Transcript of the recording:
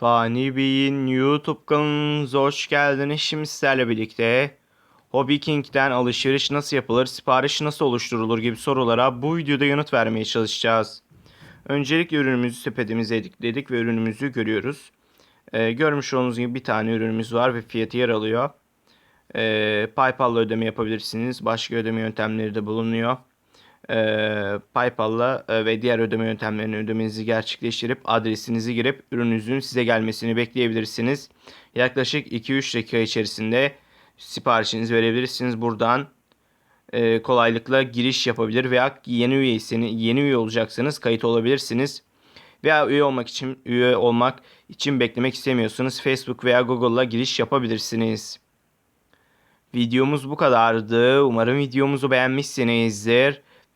Fani Bey'in YouTube kanalınıza hoş geldiniz. Şimdi sizlerle birlikte Hobby King'den alışveriş nasıl yapılır, sipariş nasıl oluşturulur gibi sorulara bu videoda yanıt vermeye çalışacağız. Öncelikle ürünümüzü sepetimize ekledik ve ürünümüzü görüyoruz. Ee, görmüş olduğunuz gibi bir tane ürünümüz var ve fiyatı yer alıyor. Ee, PayPal'la ödeme yapabilirsiniz. Başka ödeme yöntemleri de bulunuyor PayPal'la e, ve diğer ödeme yöntemlerini ödemenizi gerçekleştirip adresinizi girip ürününüzün size gelmesini bekleyebilirsiniz. Yaklaşık 2-3 dakika içerisinde siparişinizi verebilirsiniz. Buradan e, kolaylıkla giriş yapabilir veya yeni üyeyseniz, yeni üye olacaksanız kayıt olabilirsiniz. Veya üye olmak için üye olmak için beklemek istemiyorsanız Facebook veya Google'la giriş yapabilirsiniz. Videomuz bu kadardı. Umarım videomuzu beğenmişsinizdir.